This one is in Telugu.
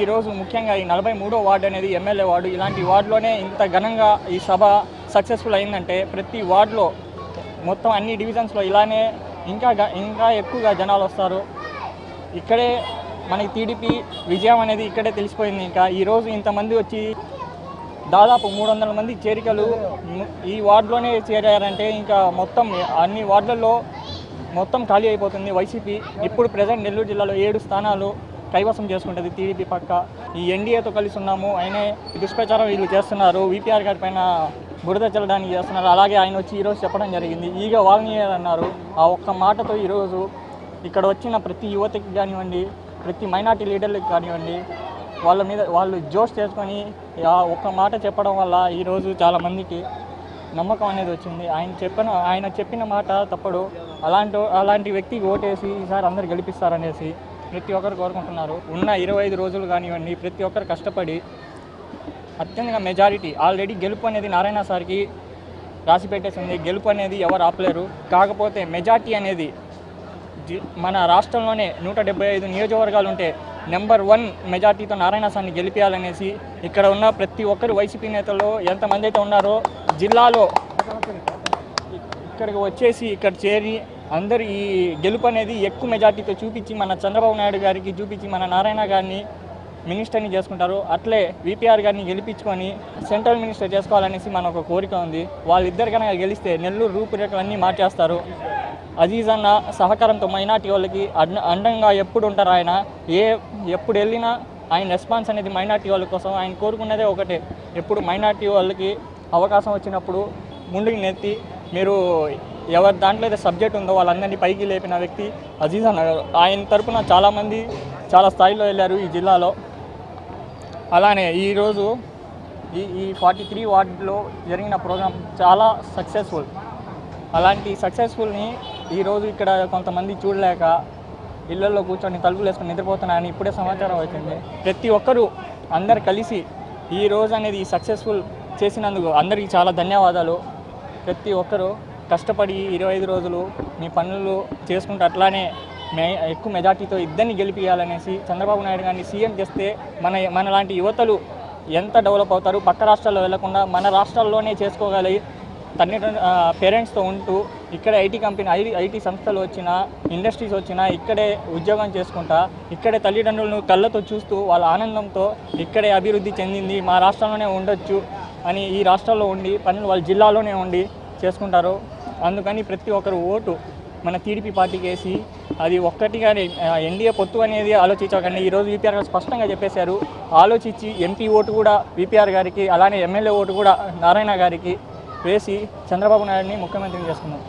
ఈరోజు ముఖ్యంగా ఈ నలభై మూడో వార్డు అనేది ఎమ్మెల్యే వార్డు. ఇలాంటి వార్డులోనే ఇంత ఘనంగా ఈ సభ సక్సెస్ఫుల్ అయిందంటే ప్రతి వార్డులో మొత్తం అన్ని డివిజన్స్లో ఇలానే ఇంకా ఇంకా ఎక్కువగా జనాలు వస్తారు. ఇక్కడే మనకి టీడీపీ విజయం అనేది ఇక్కడే తెలిసిపోయింది ఇంకా. ఈరోజు ఇంతమంది వచ్చి దాదాపు మూడు వందల మంది చేరికలు ఈ వార్డులోనే చేరారంటే ఇంకా మొత్తం అన్ని వార్డులలో మొత్తం ఖాళీ అయిపోతుంది వైసీపీ. ఇప్పుడు ప్రజెంట్ నెల్లూరు జిల్లాలో ఏడు స్థానాలు కైవసం చేసుకుంటుంది టీడీపీ పక్క. ఈ ఎన్డీఏతో కలిసి ఉన్నాము. ఆయనే దుష్ప్రచారం వీళ్ళు చేస్తున్నారు. విపిఆర్ గారి పైన బురద చల్లడానికి చేస్తున్నారు. అలాగే ఆయన వచ్చి ఈరోజు చెప్పడం జరిగింది. ఈగ వాల్మీయర్ అన్నారు ఆ ఒక్క మాటతో ఈరోజు ఇక్కడ వచ్చిన ప్రతి యువతకి కానివ్వండి ప్రతి మైనార్టీ లీడర్లకు కానివ్వండి వాళ్ళ మీద వాళ్ళు జోష్ చేసుకొని ఆ ఒక్క మాట చెప్పడం వల్ల ఈరోజు చాలామందికి నమ్మకం అనేది వచ్చింది. ఆయన చెప్పిన ఆయన చెప్పిన మాట తప్పుడు. అలాంటి అలాంటి వ్యక్తికి ఓటేసి ఈసారి అందరు గెలిపిస్తారనేసి ప్రతి ఒక్కరు కోరుకుంటున్నారు. ఉన్న ఇరవై ఐదు రోజులు కానివ్వండి ప్రతి ఒక్కరు కష్టపడి అత్యంత మెజారిటీ ఆల్రెడీ గెలుపు అనేది నారాయణ సార్కి రాసి పెట్టేసింది. గెలుపు అనేది ఎవరు ఆపలేరు. కాకపోతే మెజార్టీ అనేది మన రాష్ట్రంలోనే నూట డెబ్బై ఐదు నియోజకవర్గాలు ఉంటే నెంబర్ వన్ మెజార్టీతో నారాయణ సార్ని గెలిపించాలనేసి ఇక్కడ ఉన్న ప్రతి ఒక్కరు వైసీపీ నేతలు ఎంతమంది అయితే ఉన్నారో జిల్లాలో ఇక్కడికి వచ్చేసి ఇక్కడ చేరి అందరు ఈ గెలుపు అనేది ఎక్కువ మెజార్టీతో చూపించి మన చంద్రబాబు నాయుడు గారికి చూపించి మన నారాయణ గారిని మినిస్టర్ని చేసుకుంటారు. అట్లే విపిఆర్ గారిని గెలిపించుకొని సెంట్రల్ మినిస్టర్ చేసుకోవాలనేసి మన ఒక కోరిక ఉంది. వాళ్ళిద్దరు కనుక గెలిస్తే నెల్లూరు రూపురేఖలన్నీ మార్చేస్తారు. అజీజ్ అన్న సహకారంతో మైనార్టీ వాళ్ళకి అండ అండంగా ఎప్పుడు ఉంటారు ఆయన? ఏ ఎప్పుడు వెళ్ళినా ఆయన రెస్పాన్స్ అనేది మైనార్టీ వాళ్ళ కోసం. ఆయన కోరుకున్నదే ఒకటే. ఎప్పుడు మైనార్టీ వాళ్ళకి అవకాశం వచ్చినప్పుడు ముందుకు నెత్తి మీరు ఎవరి దాంట్లో అయితే సబ్జెక్ట్ ఉందో వాళ్ళందరినీ పైకి లేపిన వ్యక్తి అజీజ్ అన్నాడు ఆయన తరపున చాలామంది చాలా స్థాయిలో వెళ్ళారు ఈ జిల్లాలో. అలానే ఈరోజు ఈ ఈ ఫార్టీ త్రీ వార్డులో జరిగిన ప్రోగ్రాం చాలా సక్సెస్ఫుల్ అలాంటి సక్సెస్ఫుల్ని ఈరోజు ఇక్కడ కొంతమంది చూడలేక ఇళ్ళలో కూర్చొని తలుపులు వేసుకొని నిద్రపోతున్నాయని ఇప్పుడే సమాచారం వచ్చింది ప్రతి ఒక్కరూ అందరు కలిసి ఈ రోజు అనేది సక్సెస్ఫుల్ చేసినందుకు అందరికీ చాలా ధన్యవాదాలు. ప్రతి ఒక్కరూ కష్టపడి ఇరవై ఐదు రోజులు మీ పనులు చేసుకుంటూ అట్లానే మే ఎక్కువ మెజార్టీతో ఇద్దరిని గెలిపించాలనేసి చంద్రబాబు నాయుడు గారిని సీఎం చేస్తే మన మన లాంటి యువతలు ఎంత డెవలప్ అవుతారు? పక్క రాష్ట్రాల్లో వెళ్ళకుండా మన రాష్ట్రాల్లోనే చేసుకోగలిగి తల్లి పేరెంట్స్తో ఉంటూ ఇక్కడ ఐటీ కంపెనీ ఐటీ ఐటీ సంస్థలు వచ్చినా ఇండస్ట్రీస్ వచ్చినా ఇక్కడే ఉద్యోగం చేసుకుంటా ఇక్కడే తల్లిదండ్రులను కళ్ళతో చూస్తూ వాళ్ళ ఆనందంతో ఇక్కడే అభివృద్ధి చెందింది మా రాష్ట్రంలోనే ఉండొచ్చు అని ఈ రాష్ట్రాల్లో ఉండి పనులు వాళ్ళ జిల్లాలోనే ఉండి చేసుకుంటారు. అందుకని ప్రతి ఒక్కరు ఓటు మన టీడీపీ పార్టీకి వేసి అది ఒక్కటిగా ఎన్డీఏ పొత్తు అనేది ఆలోచించకండి. ఈరోజు విపిఆర్ గారు స్పష్టంగా చెప్పేశారు. ఆలోచించి ఎంపీ ఓటు కూడా విపిఆర్ గారికి అలానే ఎమ్మెల్యే ఓటు కూడా నారాయణ గారికి వేసి చంద్రబాబు నాయుడిని ముఖ్యమంత్రిని చేసుకున్నాం